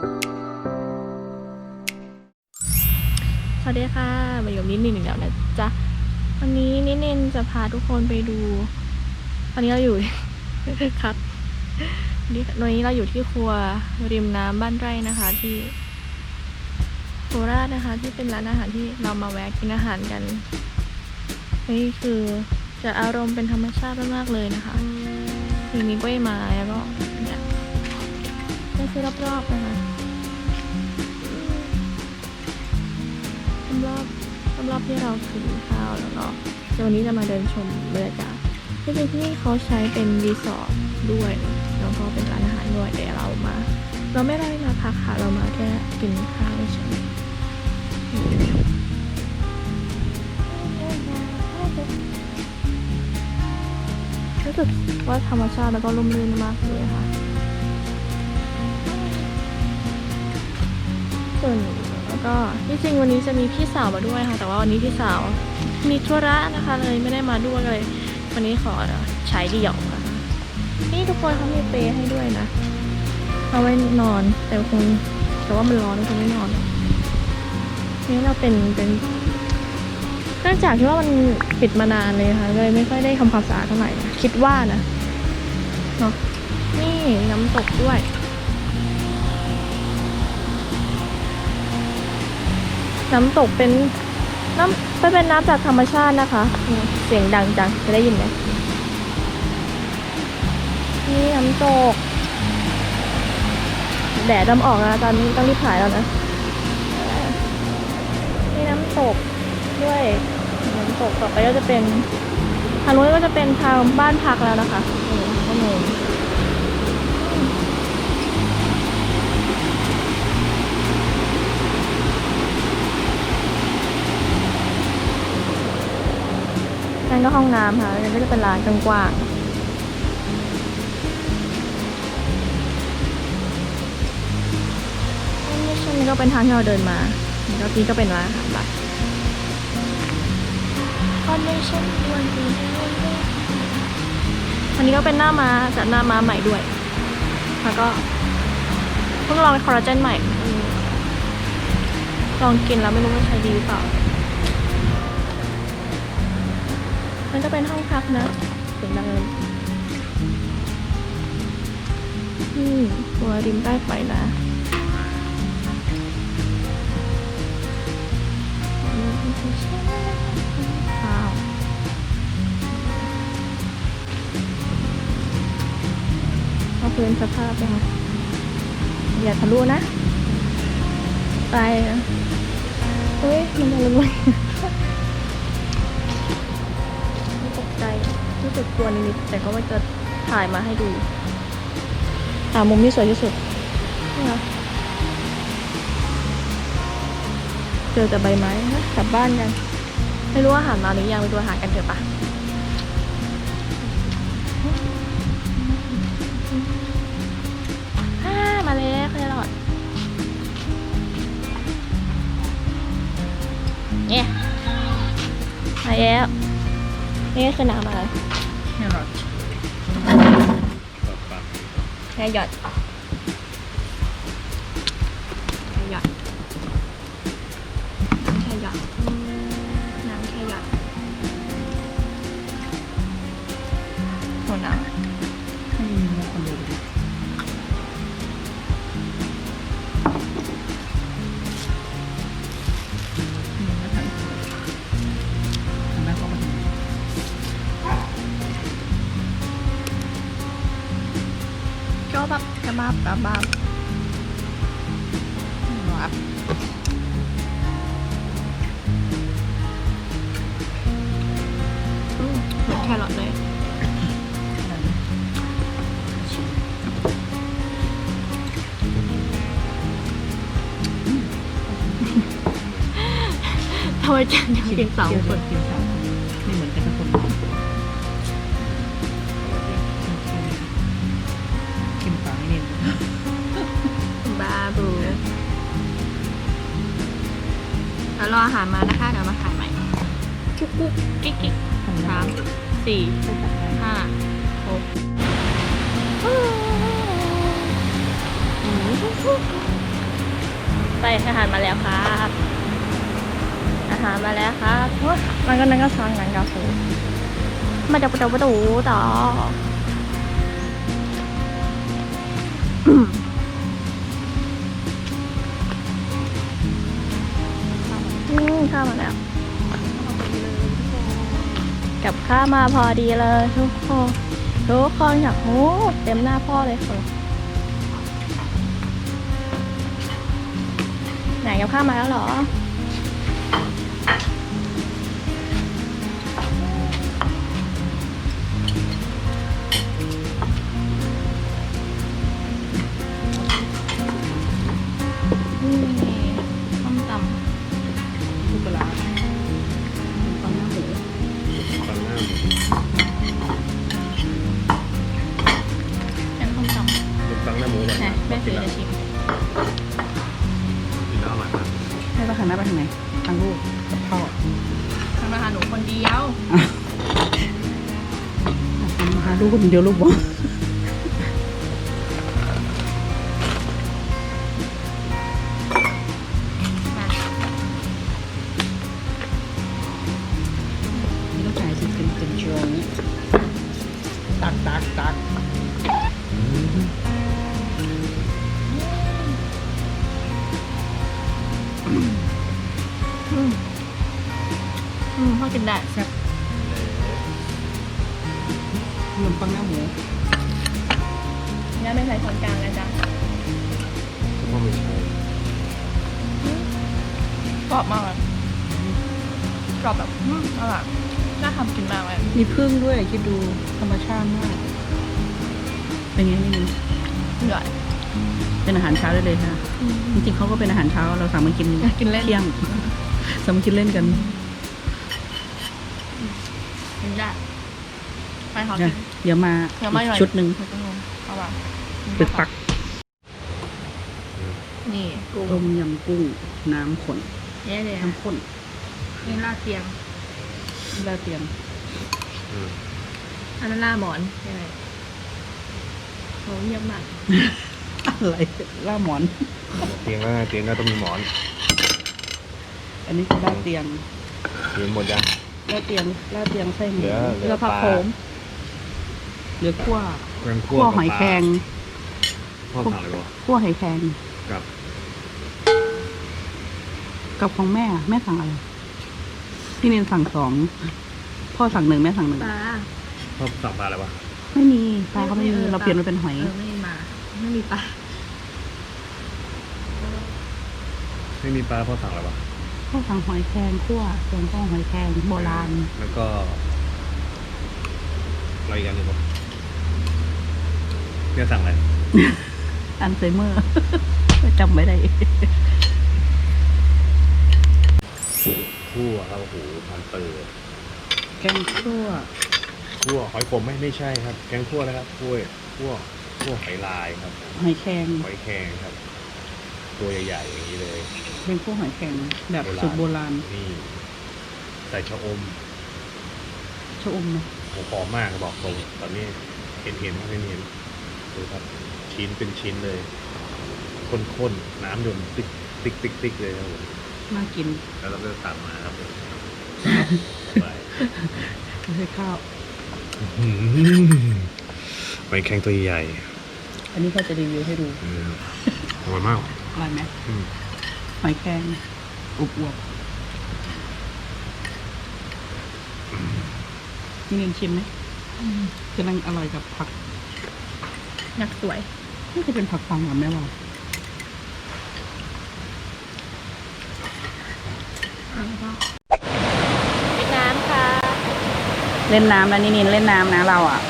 สวัสดีค่ะมาอยู่นิดนึงอีกแล้วนะจ๊ะ วันนี้นิดนึงจะพาทุกคนไปดู ตอนนี้เราอยู่ ครับนี่วันนี้เราอยู่ที่ครัวริมน้ำบ้านไร่นะคะที่โคราชนะคะ ที่เป็นร้านอาหารที่เรามาแวะกินอาหารกันนี่คือจะอารมณ์เป็นธรรมชาติมากๆเลยนะคะมีมีกล้วยไม้แล้วก็เนี่ยนี่คือรอบๆนะคะ รอบรอบๆที่เรากินข้าวแล้วก็เดี๋ยววันนี้จะมาเดินชมบรรยากาศที่จริงที่นี่เขาใช้เป็นรีสอร์ทด้วยแล้วก็เป็นร้านอาหารด้วยแต่เรามา เราไม่ได้มาพักค่ะเรามาแค่กินข้าวเฉยรู้สึกว่าธรรมชาติแล้วก็ร่มรื่นมากเลยค่ะส่วน แล้วก็ที่จริงวันนี้จะมีพี่สาวมาด้วยค่ะ แต่ว่าวันนี้พี่สาวมีธุระนะคะ เลยไม่ได้มาด้วยเลย วันนี้ขอใช้เดี่ยวนะคะนี่ทุกคนเขามีเปรให้ด้วยนะ เอาไว้นอนแต่คงแต่ว่ามันร้อนคงไม่นอน นี่เราเป็นเป็นเนื่องจากที่ว่ามันปิดมานานเลยค่ะเลยไม่ค่อยได้ทำความสะอาดเท่าไหร่คิดว่านะเนาะนี่น้ำตกด้วย น้ำตกเป็นน้ำไม่เป็นน้ำจากธรรมชาตินะคะ เสียงดังจังจะได้ยินไหมนี่น้ำตก แดดดำออกนะตอนนี้ต้องรีบถ่ายแล้วนะนี่น้ำตกด้วยน้ำตกต่อไปก็จะเป็นทางนู้นก็จะเป็นทางบ้านพักแล้วนะคะนี่ข้างบ นนั่นก็ห้องน้ำค่ะแล้วก็จะเป็นร้านกว้างๆนี่ช่วงนี้ก็เป็นทางที่เราเดินมาแล้วนี้ก็เป็นร้านอาหารบัตคอนเนชั่นวันนี้อันนี้ก็เป็นหน้าม้าจัดหน้าม้าใหม่ด้วย แล้วก็เพิ่งลองคอลลาเจนใหม่อืมลองกินแล้วไม่รู้ว่าใช้ดีหรือเปล่าันก็เป็นห้องพักนะเสียงดังเลยอืมตัวริมใต้ไฟนะว้าวเอาพื้นสภาพนะคะอย่าทะลุนะ ไปเฮ้ย มันจะระเรู้สึกกลัวนิดๆแต่ก็ว่าจะถ่ายมาให้ดูหามุมที่สวยที่สุดนี่ค่ะเจอแต่ใบไม้นะกลับบ้านกัน ไม่รู้ว่าอาหารมาหรือยังไปดูอาหารกันเถอะปะฮ่ามาแล้วแครอทเนี่ยมาแล้วนี่คือน้ำอะไรแคร ค่หยอด ก็แบบกระบับกระบับว้ามเหมือนแครอทเลยทำไมจังยังกินสองคนเกี่ยวสาม แล้วรออาหารมานะคะ เดี๋ยวมาถ่ายใหม่กุ๊กกุ๊กกิ๊กกิ๊กทำสาน้ำมสี่ใส่ตักได้ห้าหกไปอาหารมาแล้วครับอาหารมาแล้วครับโอ๊ยมันก็นั่นก็ซ้อนกันกับฟูมาจากประตูประตูต่อ ข้ามาแล้วกับข้ามาพอดีเลยทุกคนทุกคนอยากโอ้เต็มหน้าพ่อเลยคนไหนกับข้ามาแล้วเหรอ ทางหน้าไปทางไหนทางลูกกับพ่อทำอาหารหนูคนเดียวมาหาลูกคนเดียวลูกบอกนี่ต้องจ่ายสิเป็นเป็นจงตักตักตัก ได้แซ่บขนมปังหน้าหมูงั้นไม่ใส่ช้อนกลางนะจ๊ะก็ไม่ใช่กรอบมากเลยกรอบแบบอืมอร่อยน่าทำกินมากเลยมีพึ่งด้วยคิดดูธรรมชาติมากเป็นไงนี่เหนื่อยเป็นอาหารเช้าได้เลยค่ะจริงๆเขาก็เป็นอาหารเช้าเราสั่งมากินกินเล่น เที่ยงสั่งมากินเล่นกัน กินได้ ไปขอนะกินเดี๋ยวมาเดี๋ยวมาหน่อยชุดหนึ่งไม่ต้องงงเอาว่ะเป็นปักนี่กุ้งต้มยำกุ้งน้ำข้นเนี่ยเลยน้ำข้นนี่ลาดเตียงลาดเตียงอืมอันนั้นลาดหมอนใช่ไหมโหเงียบมากอะไรล่าหมอน เตียงก็เตียงก็ต้องมีหมอน อันนี้คือลาดเตียงเตียงหมดยังลาดเตียงลาดเตียงไส้หมูเหลือเรือผักโขมเหลือขั้วเครื่องขั้วหอยแครงพ่อสั่งอะไรวะขั้วหอยแครงกับกับของแม่อะแม่สั่งอะไรพี่เนนสั่งสองพ่อสั่งหนึ่งแม่สั่งหนึ่งปลาพ่อสั่งปลาอะไรวะไม่มีปลาเขาไม่มีเราเปลี่ยนมาเป็นหอย เออไม่มาไม่มีปลาไม่มีปลาพ่อสั่งอะไรวะพ่อสั่งหอยแครงคั่วแกงข้าวหอยแครงโบราณ แล้วก็อะไรอีกอันหนึ่งวะ เนี่ยสั่งอะไรอันไซเมอร์จำไม่ได้คั่วครับโอ้โหพันเตอร์แกงคั่วคั่วหอยขมไม่ไม่ใช่ครับ แกงคั่วนะครับคั่วคั่วคั่วหอยลายครับหอยแครงหอยแครงครับ ตัวใหญ่ๆอย่างนี้เลยแกงคั่วหอยแครงแบบโบราณสูตรโบราณนี่ใส่ชะอมชะอมนะโอ้หอมมากบอกตรงตอนนี้เห็นเห็นเห็นเห็น ดูครับ ชิ้นเป็นชิ้นเลยข้นๆน้ำหยดติ๊กติ๊กติ๊กติ๊กเลยครับผมน่ากินแล้วเราก็ตักมาครับผมไปไม่ใช่ข้าวอืมหอยแครงตัวใหญ่อันนี้เขาจะรีวิวให้ดูอืมอร่อยมาก อร่อยไหมอืม หอยแครงอวบๆนี่เนนชิมไหมกำลังอร่อยกับผัก นักสวยนี่จะเป็นผักฟังกับแม่ว่าเป็นน้ำค่ะ เล่นน้ำนะนี่นินเล่นน้ำนะเราอะ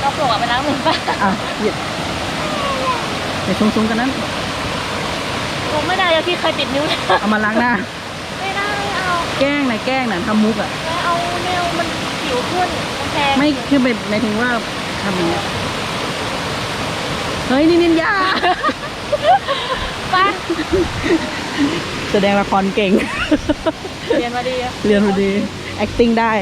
เราปลูกเอาไปล้างมือป่ะอะหยิบไปซุ้งๆกันนั้นปลูกไม่ได้แล้วพี่เคยติดนิ้วเอามาล้างหน้า ไม่ได้เอาแกล้งนะแกล้งนะทำมุกอะไม่เอาเนวมันผิวขึ้นมันแพงไม่คือเป็นหมายถึงว่าทำอย่างเงี้ย เฮ้ยนี่นินยาไป้าแสดงละครเก่ง เรียนมาดีอะเรียนพอดี acting ได้